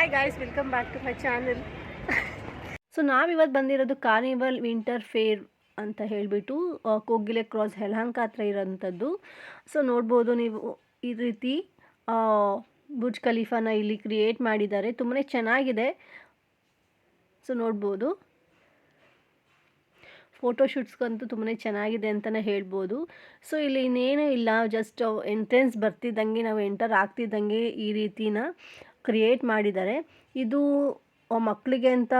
Hi guys welcome back to my channel so ನಾವಿವತ್ತು ಬಂದಿರೋದು carnival winter fair ಅಂತ ಹೇಳಿಬಿಟ್ಟು ಕೋಗಿಲೆ ಕ್ರಾಸ್ ಯಲಹಂಕ ಹತ್ರ ಇರೋಂಥದ್ದು. ಸೊ ನೋಡ್ಬೋದು ನೀವು ಈ ರೀತಿ ಬುರ್ಜ್ ಖಲೀಫಾನ ಇಲ್ಲಿ ಕ್ರಿಯೇಟ್ ಮಾಡಿದ್ದಾರೆ. ತುಂಬಾ ಚೆನ್ನಾಗಿದೆ. ಸೊ ನೋಡ್ಬೋದು. ಫೋಟೋಶೂಟ್ಸ್ಗಂತೂ ತುಂಬಾ ಚೆನ್ನಾಗಿದೆ ಅಂತಲೇ ಹೇಳ್ಬೋದು. ಸೊ ಇಲ್ಲಿ ಇನ್ನೇನೂ ಇಲ್ಲ ಜಸ್ಟ್ ಎಂಟ್ರೆನ್ಸ್ ಬರ್ತಿದ್ದಂಗೆ, ನಾವು ಎಂಟರ್ ಆಗ್ತಿದ್ದಂಗೆ ಈ ರೀತಿನ. ಕ್ರಿಯೇಟ್ ಮಾಡಿದ್ದಾರೆ. ಇದು ಮಕ್ಕಳಿಗೆ ಅಂತ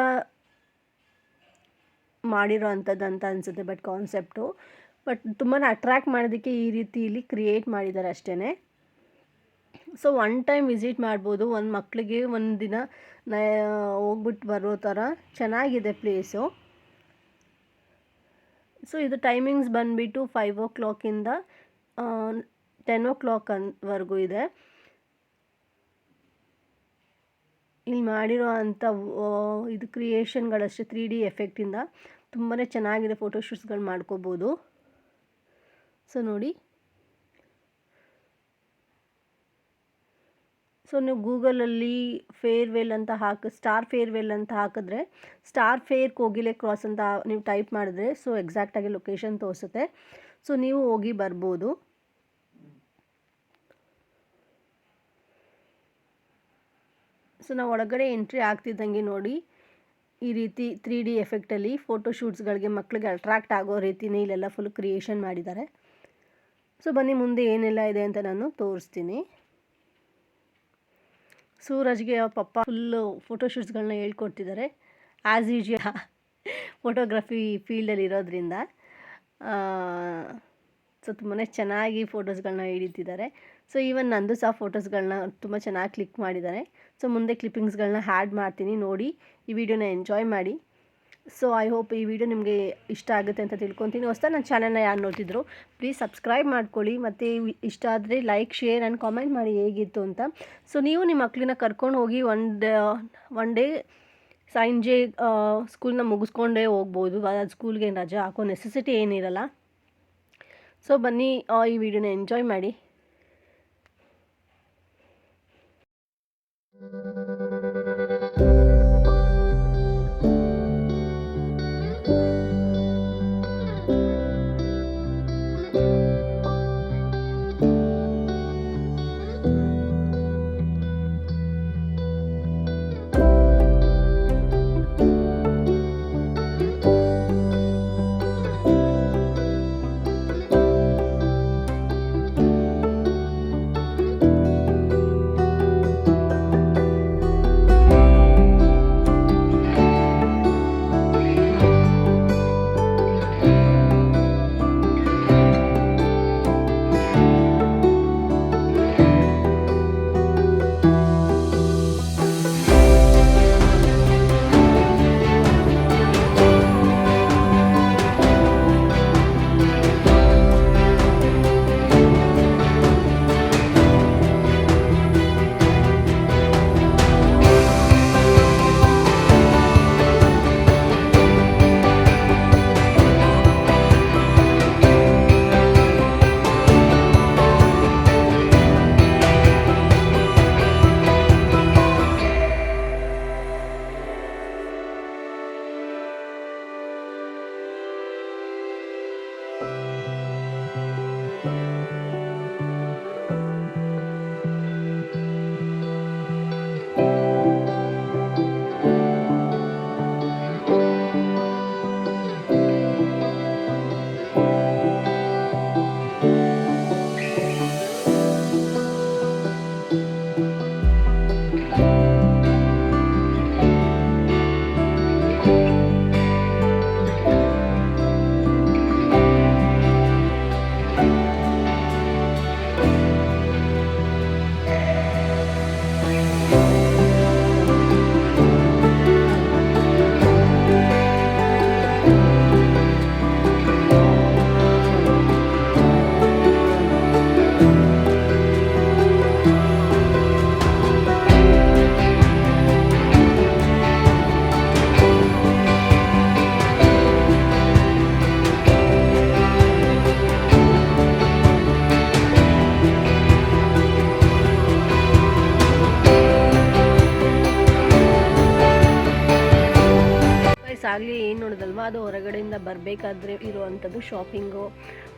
ಮಾಡಿರೋ ಅಂಥದ್ದು ಅಂತ ಅನಿಸುತ್ತೆ ಬಟ್ ಕಾನ್ಸೆಪ್ಟು ಬಟ್ ತುಂಬಾ ಅಟ್ರ್ಯಾಕ್ಟ್ ಮಾಡೋದಕ್ಕೆ ಈ ರೀತಿ ಇಲ್ಲಿ ಕ್ರಿಯೇಟ್ ಮಾಡಿದ್ದಾರೆ ಅಷ್ಟೇ ಸೊ ಒನ್ ಟೈಮ್ ವಿಸಿಟ್ ಮಾಡ್ಬೋದು. ಒಂದು ಮಕ್ಕಳಿಗೆ ಒಂದು ದಿನ ಹೋಗ್ಬಿಟ್ಟು ಬರೋ ಥರ ಚೆನ್ನಾಗಿದೆ ಪ್ಲೇಸು ಸೊ ಇದು ಟೈಮಿಂಗ್ಸ್ ಬಂದುಬಿಟ್ಟು ಫೈವ್ ಓ ಕ್ಲಾಕಿಂದ ಟೆನ್ ಓ ಕ್ಲಾಕ್ ಅನ್ವರೆಗೂ ಇದೆ. ಇಲ್ಲಿ ಮಾಡಿರೋ ಅಂಥ ಇದು ಕ್ರಿಯೇಷನ್ಗಳಷ್ಟೇ ತ್ರೀ ಡಿ ಎಫೆಕ್ಟಿಂದ ತುಂಬಾ ಚೆನ್ನಾಗಿದೆ ಫೋಟೋಶೂಟ್ಸ್ಗಳು ಮಾಡ್ಕೋಬೋದು. ಸೊ ನೋಡಿ. ಸೊ ನೀವು ಗೂಗಲಲ್ಲಿ ಫೇರ್ವೆಲ್ ಅಂತ ಹಾಕಿ ಸ್ಟಾರ್ ಫೇರ್ವೆಲ್ ಅಂತ ಹಾಕಿದ್ರೆ ಸ್ಟಾರ್ ಫೇರ್ ಕೋಗಿಲೆ ಕ್ರಾಸ್ ಅಂತ ನೀವು ಟೈಪ್ ಮಾಡಿದ್ರೆ ಸೊ ಎಕ್ಸಾಕ್ಟಾಗಿ ಲೊಕೇಶನ್ ತೋರಿಸುತ್ತೆ. ಸೊ ನೀವು ಹೋಗಿ ಬರ್ಬೋದು. ಸೊ ನಾವು ಒಳಗಡೆ ಎಂಟ್ರಿ ಆಗ್ತಿದ್ದಂಗೆ ನೋಡಿ. ಈ ರೀತಿ ತ್ರೀ ಡಿ ಎಫೆಕ್ಟಲ್ಲಿ ಫೋಟೋಶೂಟ್ಸ್ಗಳಿಗೆ ಮಕ್ಕಳಿಗೆ ಅಟ್ರಾಕ್ಟ್ ಆಗೋ ರೀತಿನೇ ಇಲ್ಲೆಲ್ಲ ಫುಲ್ ಕ್ರಿಯೇಷನ್ ಮಾಡಿದ್ದಾರೆ. ಸೊ ಬನ್ನಿ ಮುಂದೆ ಏನೆಲ್ಲ ಇದೆ ಅಂತ ನಾನು ತೋರಿಸ್ತೀನಿ. ಸೂರಜ್ಗೆ ಪಪ್ಪ ಫುಲ್ಲು ಫೋಟೋಶೂಟ್ಸ್ಗಳನ್ನ ಹೇಳ್ಕೊಡ್ತಿದ್ದಾರೆ ಆ್ಯಸ್ ಯು ಫೋಟೋಗ್ರಫಿ ಫೀಲ್ಡಲ್ಲಿ ಇರೋದ್ರಿಂದ ಸೊ ತುಂಬಾ ಚೆನ್ನಾಗಿ ಫೋಟೋಸ್ಗಳನ್ನ ಹಿಡಿತಿದ್ದಾರೆ. ಸೊ ಈವನ್ ನಂದು ಸಹ ಫೋಟೋಸ್ಗಳನ್ನ ತುಂಬ ಚೆನ್ನಾಗಿ ಕ್ಲಿಕ್ ಮಾಡಿದ್ದಾರೆ. ಸೊ ಮುಂದೆ ಕ್ಲಿಪ್ಪಿಂಗ್ಸ್ಗಳನ್ನ ಹ್ಯಾಡ್ ಮಾಡ್ತೀನಿ, ನೋಡಿ. ಈ ವಿಡಿಯೋನ ಎಂಜಾಯ್ ಮಾಡಿ. ಸೊ ಐ ಹೋಪ್ ಈ ವಿಡಿಯೋ ನಿಮಗೆ ಇಷ್ಟ ಆಗುತ್ತೆ ಅಂತ ತಿಳ್ಕೊತೀನಿ. ಹೊಸ ನನ್ನ ಚಾನಲ್ನ ಯಾರು ನೋಡ್ತಿದ್ರು ಪ್ಲೀಸ್ ಸಬ್ಸ್ಕ್ರೈಬ್ ಮಾಡ್ಕೊಳ್ಳಿ. ಮತ್ತು ಇಷ್ಟ ಆದರೆ ಲೈಕ್ ಶೇರ್ ಆ್ಯಂಡ್ ಕಾಮೆಂಟ್ ಮಾಡಿ ಹೇಗಿತ್ತು ಅಂತ. ಸೊ ನೀವು ನಿಮ್ಮ ಮಕ್ಕಳನ್ನ ಕರ್ಕೊಂಡು ಹೋಗಿ ಡೇ ಒನ್ ಡೇ ಸಂಜೆ ಸ್ಕೂಲ್ನ ಮುಗಿಸ್ಕೊಂಡೇ ಹೋಗ್ಬೋದು. ಸ್ಕೂಲ್ಗೆ ರಜೆ ಹಾಕೋ ನೆಸೆಸಿಟಿ ಏನಿರಲ್ಲ. ಸೊ ಬನ್ನಿ ಈ ವಿಡಿಯೋನ ಎಂಜಾಯ್ ಮಾಡಿ. Thank you. ಅದು ಹೊರಗಡೆಯಿಂದ ಬರಬೇಕಾದ್ರೆ ಇರುವಂಥದ್ದು ಶಾಪಿಂಗು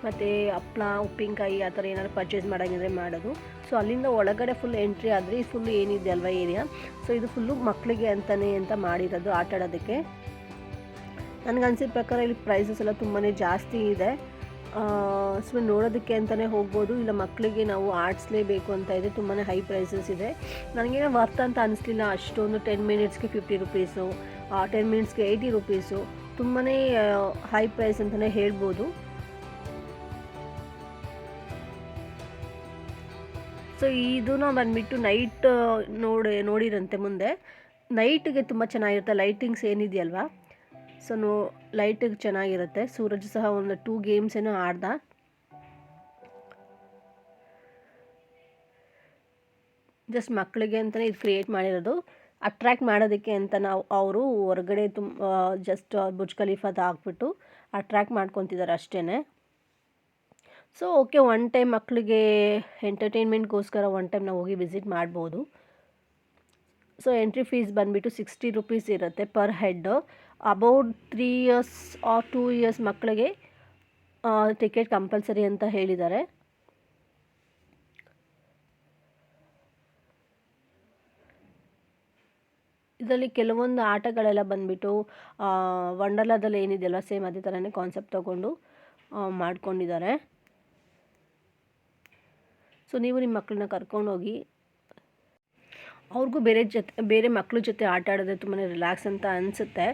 ಮತ್ತು ಹಪ್ಳ ಉಪ್ಪಿನಕಾಯಿ ಆ ಥರ ಏನಾದ್ರು ಪರ್ಚೇಸ್ ಮಾಡೋಂಗಿದ್ರೆ ಮಾಡೋದು. ಸೊ ಅಲ್ಲಿಂದ ಒಳಗಡೆ ಫುಲ್ ಎಂಟ್ರಿ ಆದರೆ ಫುಲ್ ಏನಿದೆ ಅಲ್ವಾ ಏರಿಯಾ ಸೊ ಇದು ಫುಲ್ಲು ಮಕ್ಕಳಿಗೆ ಅಂತಲೇ ಅಂತ ಮಾಡಿರೋದು ಆಟ ಆಡೋದಕ್ಕೆ. ಅನಿಸಿದ ಪ್ರಕಾರ ಇಲ್ಲಿ ಪ್ರೈಸಸ್ ಎಲ್ಲ ತುಂಬಾ ಜಾಸ್ತಿ ಇದೆ. ಸೊ ನೋಡೋದಕ್ಕೆ ಅಂತಲೇ ಹೋಗ್ಬೋದು. ಇಲ್ಲ ಮಕ್ಕಳಿಗೆ ನಾವು ಆಡಿಸ್ಲೇಬೇಕು ಅಂತ ಇದೆ. ತುಂಬಾ ಹೈ ಪ್ರೈಸಸ್ ಇದೆ. ನನಗೇನು ವರ್ತ್ ಅಂತ ಅನಿಸ್ಲಿಲ್ಲ. ಅಷ್ಟೊಂದು ಟೆನ್ ಮಿನಿಟ್ಸ್ಗೆ ಫಿಫ್ಟಿ ರುಪೀಸು ಟೆನ್ ಮಿನಿಟ್ಸ್ಗೆ ಏಯ್ಟಿ ರುಪೀಸು ತುಂಬಾ ಹೈ ಪ್ರೈಸ್ ಅಂತಲೇ ಹೇಳ್ಬೋದು. ಸೊ ಇದನ್ನ ಬಂದುಬಿಟ್ಟು ನೈಟ್ ನೋಡಿ, ನೋಡಿರಂತೆ ಮುಂದೆ. ನೈಟ್ಗೆ ತುಂಬ ಚೆನ್ನಾಗಿರುತ್ತೆ ಲೈಟಿಂಗ್ಸ್ ಏನಿದೆಯಲ್ವಾ? ಸೊ ನೋ ಲೈಟಿಗೆ ಚೆನ್ನಾಗಿರುತ್ತೆ. ಸೂರಜ್ ಸಹ ಒಂದು ಟೂ ಗೇಮ್ಸ್ ಏನೋ ಆಡ್ದ. ಜಸ್ಟ್ ಮಕ್ಕಳಿಗೆ ಅಂತಲೇ ಇದು ಕ್ರಿಯೇಟ್ ಮಾಡಿರೋದು. ಅಟ್ರ್ಯಾಕ್ಟ್ ಮಾಡೋದಕ್ಕೆ ಅಂತ ನಾವು, ಅವರು ಹೊರಗಡೆ ತುಂಬ ಜಸ್ಟ್ ಬುರ್ಜ್ ಖಲೀಫಾದ ಹಾಕ್ಬಿಟ್ಟು ಅಟ್ರ್ಯಾಕ್ಟ್ ಮಾಡ್ಕೊತಿದ್ದಾರೆ ಅಷ್ಟೇ ಸೊ ಓಕೆ ಒನ್ ಟೈಮ್ ಮಕ್ಕಳಿಗೆ ಎಂಟರ್ಟೈನ್ಮೆಂಟ್ಗೋಸ್ಕರ ಒನ್ ಟೈಮ್ ನಾವು ಹೋಗಿ ವಿಸಿಟ್ ಮಾಡ್ಬೋದು. ಸೊ ಎಂಟ್ರಿ ಫೀಸ್ ಬಂದುಬಿಟ್ಟು ಸಿಕ್ಸ್ಟಿ ರುಪೀಸ್ ಇರುತ್ತೆ per head about three years or two years ಮಕ್ಕಳಿಗೆ ಟಿಕೆಟ್ ಕಂಪಲ್ಸರಿ ಅಂತ ಹೇಳಿದ್ದಾರೆ. ಇದರಲ್ಲಿ ಕೆಲವೊಂದು ಆಟಗಳೆಲ್ಲ ಬಂದುಬಿಟ್ಟು ವಂಡರ್ಲಾದಲ್ಲಿ ಏನಿದೆಯಲ್ಲ ಸೇಮ್ ಅದೇ ಥರನೇ ಕಾನ್ಸೆಪ್ಟ್ ತೊಗೊಂಡು ಮಾಡ್ಕೊಂಡಿದ್ದಾರೆ. ಸೊ ನೀವು ನಿಮ್ಮ ಮಕ್ಕಳನ್ನ ಕರ್ಕೊಂಡೋಗಿ, ಅವ್ರಿಗೂ ಬೇರೆ ಜೊತೆ, ಬೇರೆ ಮಕ್ಕಳ ಜೊತೆ ಆಟ ಆಡೋದೇ ತುಂಬಾ ರಿಲ್ಯಾಕ್ಸ್ ಅಂತ ಅನಿಸುತ್ತೆ.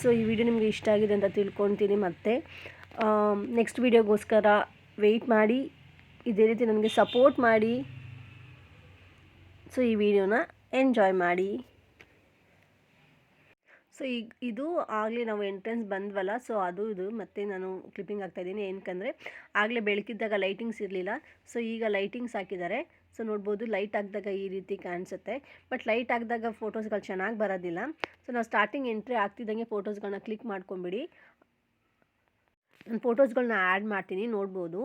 ಸೊ ಈ ವಿಡಿಯೋ ನಿಮಗೆ ಇಷ್ಟ ಆಗಿದೆ ಅಂತ ತಿಳ್ಕೊತೀನಿ ಮತ್ತು. ನೆಕ್ಸ್ಟ್ ವಿಡಿಯೋಗೋಸ್ಕರ ವೆಯ್ಟ್ ಮಾಡಿ, ಇದೇ ರೀತಿ ನನಗೆ ಸಪೋರ್ಟ್ ಮಾಡಿ. ಸೊ ಈ ವಿಡಿಯೋನ ಎಂಜಾಯ್ ಮಾಡಿ. ಸೊ ಈಗ ಇದು ಆಗಲೇ ನಾವು ಎಂಟ್ರೆನ್ಸ್ ಬಂದ್ವಲ್ಲ ಸೊ ಅದು, ಇದು ಮತ್ತೆ ನಾನು ಕ್ಲಿಪ್ಪಿಂಗ್ ಹಾಕ್ತಾಯಿದ್ದೀನಿ ಏನಕ್ಕಂದರೆ ಆಗಲೇ ಬೆಳಕಿದ್ದಾಗ ಲೈಟಿಂಗ್ಸ್ ಇರಲಿಲ್ಲ. ಸೊ ಈಗ ಲೈಟಿಂಗ್ಸ್ ಹಾಕಿದ್ದಾರೆ. ಸೊ ನೋಡ್ಬೋದು ಲೈಟ್ ಹಾಕಿದಾಗ ಈ ರೀತಿ ಕಾಣಿಸುತ್ತೆ. ಬಟ್ ಲೈಟ್ ಹಾಕಿದಾಗ ಫೋಟೋಸ್ಗಳು ಚೆನ್ನಾಗಿ ಬರೋದಿಲ್ಲ. ಸೊ ನಾವು ಸ್ಟಾರ್ಟಿಂಗ್ ಎಂಟ್ರಿ ಆಗ್ತಿದ್ದಂಗೆ ಫೋಟೋಸ್ಗಳನ್ನ ಕ್ಲಿಕ್ ಮಾಡ್ಕೊಂಬಿಡಿ. ನಾನು ಫೋಟೋಸ್ಗಳನ್ನ ಆ್ಯಡ್ ಮಾಡ್ತೀನಿ, ನೋಡ್ಬೋದು.